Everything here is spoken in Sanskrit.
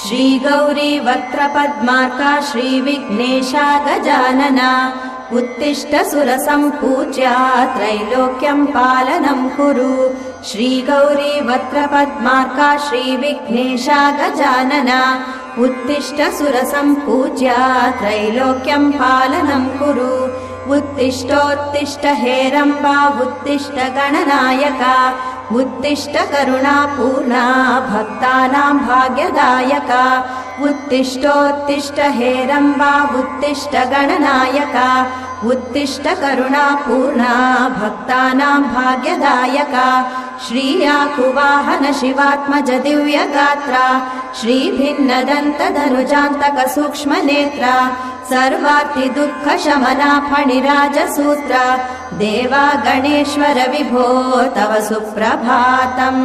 श्रीगौरी वक्त्रपद्मार्का श्रीविघ्नेशा गजानना उत्तिष्ठ सुरसम्पूज्या त्रैलोक्यम् पालनम् कुरु। श्रीगौरी वक्त्रपद्मार्का श्रीविघ्नेशा गजानना उत्तिष्ठ सुरसम्पूज्या त्रैलोक्यम् पालनम् कुरु। उत्तिष्ठोत्तिष्ठ हेरम्बा उत्तिष्ठ गणनायका उत्तिष्ठ करुणापूर्णा भक्तानां भाग्यदायका उत्तिष्ठोत्तिष्ठ हेरम्बा उत्तिष्ठ गणनायका उत्तिष्ठ करुणापूर्णा भक्तानां भाग्यदायका। श्रीयाकुवाहन शिवात्मज दिव्यगात्रा श्रीभिन्नदन्तधनुजान्तक सूक्ष्मनेत्रा सर्वार्ति दुःखशमना फणिराजसूत्रा देवा गणेश्वर विभो तव सुप्रभातम्